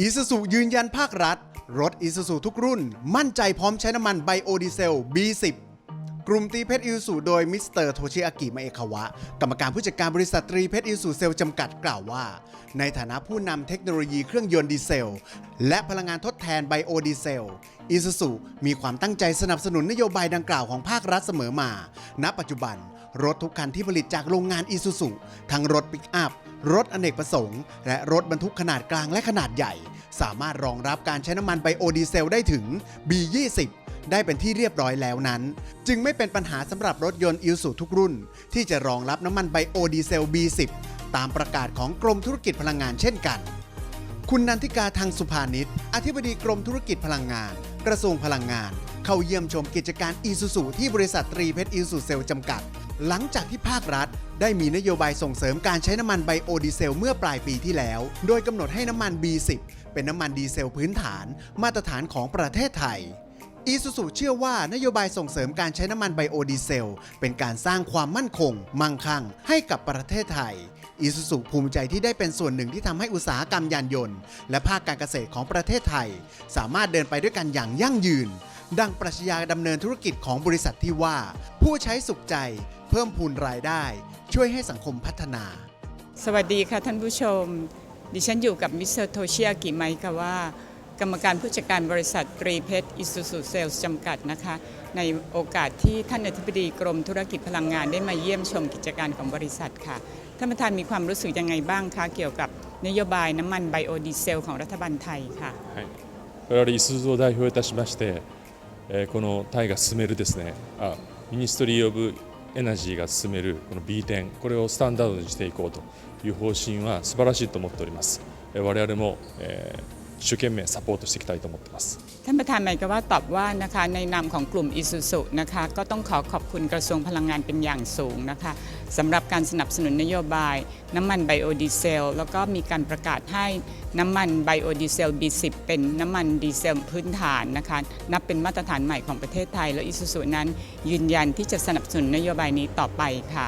อีซูซูยืนยันภาครัฐ รถอีซูซูทุกรุ่น มั่นใจพร้อมใช้น้ำมันไบโอดีเซล B10 กลุ่มตีเพชรอิซูซูโดยมิสเตอร์โทชิอากิมาเอคาวะ กรรมการผู้จัดการบริษัทตรีเพชรอิซูเซลจำกัดกล่าวว่า ในฐานะผู้นำเทคโนโลยีเครื่องยนต์ดีเซล และพลังงานทดแทนไบโอดีเซลอิซูซูมีความตั้งใจสนับสนุนนโยบายดังกล่าวของภาครัฐเสมอมา ณ ปัจจุบัน รถทุกคันที่ผลิตจากโรงงานอีซูซูทั้งรถปิกอัพ รถอเนกประสงค์ และรถบรรทุกขนาดกลางและขนาดใหญ่ สามารถรองรับการใช้น้ำมันไบโอดีเซลได้ถึง B20 ได้เป็นที่เรียบร้อยแล้วนั้น จึงไม่เป็นปัญหาสำหรับรถยนต์อิซูทุกรุ่น ที่จะรองรับน้ำมันไบโอดีเซล B10 ตามประกาศของกรมธุรกิจพลังงานเช่นกัน คุณนันทิกาทางสุภานิชอธิบดีกรมธุรกิจพลังงาน กระทรวงพลังงาน เข้าเยี่ยมชมกิจการอีซูซูที่บริษัทตรีเพชรอีซูเซลจำกัด หลังจากที่ภาครัฐ ได้มีนโยบายส่งเสริมการใช้น้ำมันไบโอดีเซลเมื่อปลายปีที่แล้ว โดยกำหนดให้น้ำมัน B10 เป็นน้ำมันดีเซลพื้นฐาน มาตรฐานของประเทศไทยอีซูซูเชื่อว่านโยบายส่งเสริมการใช้น้ำมันไบโอดีเซล เป็นการสร้างความมั่นคง มั่งคั่ง ให้กับประเทศไทยอีซูซูภูมิใจที่ได้เป็นส่วนหนึ่งที่ทำให้อุตสาหกรรมยานยนต์ และภาคการเกษตรของประเทศไทย สามารถเดินไปด้วยกันอย่างยั่งยืน ดังปรัชญาดำเนินธุรกิจของบริษัทที่ว่า ผู้ใช้สุขใจ เพิ่มพูนรายได้ ช่วยให้สังคมพัฒนา สวัสดีค่ะท่านผู้ชม ดิฉันอยู่กับมิสเตอร์โทชิอากิไมกะว่ากรรมการผู้จัดการบริษัทตรีเพชรอิสุสุเซลส์จำกัดนะคะ ในโอกาสที่ท่านอธิบดีกรมธุรกิจพลังงานได้มาเยี่ยมชมกิจการของบริษัทค่ะ ท่านประธานมีความรู้สึกยังไงบ้างคะ เกี่ยวกับนโยบายน้ำมันไบโอดีเซลของรัฐบาลไทยค่ะ はい、我々イスズを代表いたしまして、 えこのタイが進めるですね。あミニストリー・オブ・エナジーが進めるこの B 点これをスタンダードにしていこうという方針は素晴らしいと思っております。え我々も、えー一生懸命サポートしていきたいと思ってます ท่านประธานไมกะว่าตอบว่านะคะในนามของกลุ่มอิสุสุนะคะก็ต้องขอขอบคุณกระทรวงพลังงานเป็นอย่างสูงนะคะสำหรับการสนับสนุนนโยบาย น้ำมันไบโอดีเซล แล้วก็มีการประกาศให้น้ำมันไบโอดีเซล B10 เป็นน้ำมันดีเซลพื้นฐานนะคะนับเป็นมาตรฐานใหม่ของประเทศไทย แล้วอิสุสุนั้นยืนยันที่จะสนับสนุนนโยบายนี้ต่อไปค่ะ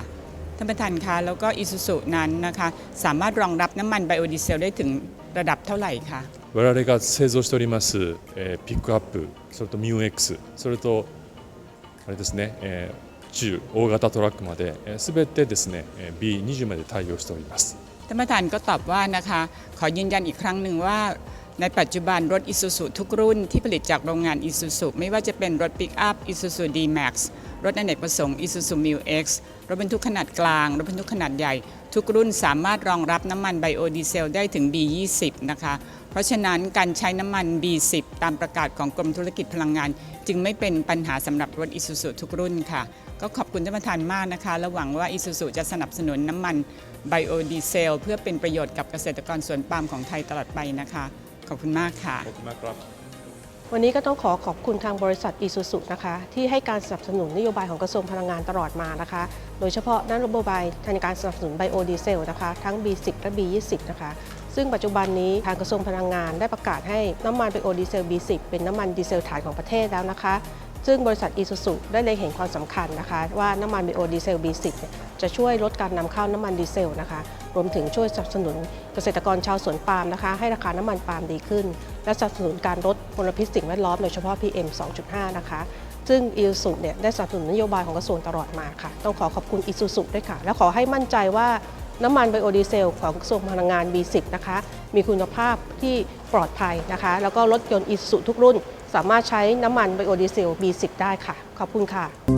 ท่านประธานคะแล้วก็อิสุสุนั้นนะคะสามารถรองรับน้ำมันไบโอดีเซลได้ถึงระดับเท่าไหร่คะ 我々が製造しております、えーピックアップそれとミュー X それとあれですね、えー中大型トラックまで、えー、全てですねえー B20 まで対応しております ท่านประธานก็ตอบว่านะคะ ขอยืนยันอีกครั้งหนึ่งว่า ในปัจจุบันรถ i s u z u ทุกรุ่นที่ผลิตจากโรงงาน i s u z u ไม่ว่าจะเป็นรถปิกอัพ Isuzu D-Max รถอเนกประสงค์ Isuzu m u X รถบรรทุกขนาดกลาง รถบรรทุกขนาดใหญ่ ทุกรุ่นสามารถรองรับน้ำมันไบโอดีเซลได้ถึง B20 นะคะ เพราะฉะนั้นการใช้น้ำมัน B10 ตามประกาศของกรมธุรกิจพลังงาน จึงไม่เป็นปัญหาสำหรับรถ i s u z u ทุกรุ่นค่ะ ก็ขอบคุณท่านประธานมากนะคะและหวังว่า i s u z u จะสนับสนุนน้ำมันไบโอดีเซลเพื่อเป็นประโยชน์กับเกษตรกรสวนปาล์มของไทยตลอดไปนะคะ ขอบคุณมากค่ะ ขอบคุณมากครับ วันนี้ก็ต้องขอขอบคุณทางบริษัทอีซูซุนะคะที่ให้การสนับสนุนนโยบายของกระทรวงพลังงานตลอดมานะคะ โดยเฉพาะด้านนโยบายทางการสนับสนุนไบโอดีเซลนะคะทั้ง B10 และ B20 นะคะซึ่งปัจจุบันนี้ทางกระทรวงพลังงานได้ประกาศให้น้ำมันไบโอดีเซล B10 เป็นน้ำมันดีเซลฐานของประเทศแล้วนะคะ ซึ่งบริษัทอีซูซุได้เล็งเห็นความสำคัญนะคะ ว่าน้ำมันไบโอดีเซล B10 เนี่ยจะช่วยลดการนำเข้าน้ำมันดีเซลนะคะ รวมถึงช่วยสนับสนุนเกษตรกรชาวสวนปาล์มนะคะ ให้ราคาน้ำมันปาล์มดีขึ้น และสนับสนุนการลดมลพิษสิ่งแวดล้อมโดยเฉพาะ PM 2.5 นะคะ ซึ่งอีซูซุเนี่ยได้สนับสนุนนโยบายของกระทรวงตลอดมาค่ะ ต้องขอขอบคุณอีซูซุด้วยค่ะ และขอให้มั่นใจว่าน้ำมันไบโอดีเซลของกระทรวงพลังงาน B10 นะคะ มีคุณภาพที่ปลอดภัยนะคะ แล้วก็รถยนต์อีซูซุทุกรุ่น สามารถใช้น้ำมันไบโอดีเซล B10 ได้ค่ะ ขอบคุณค่ะ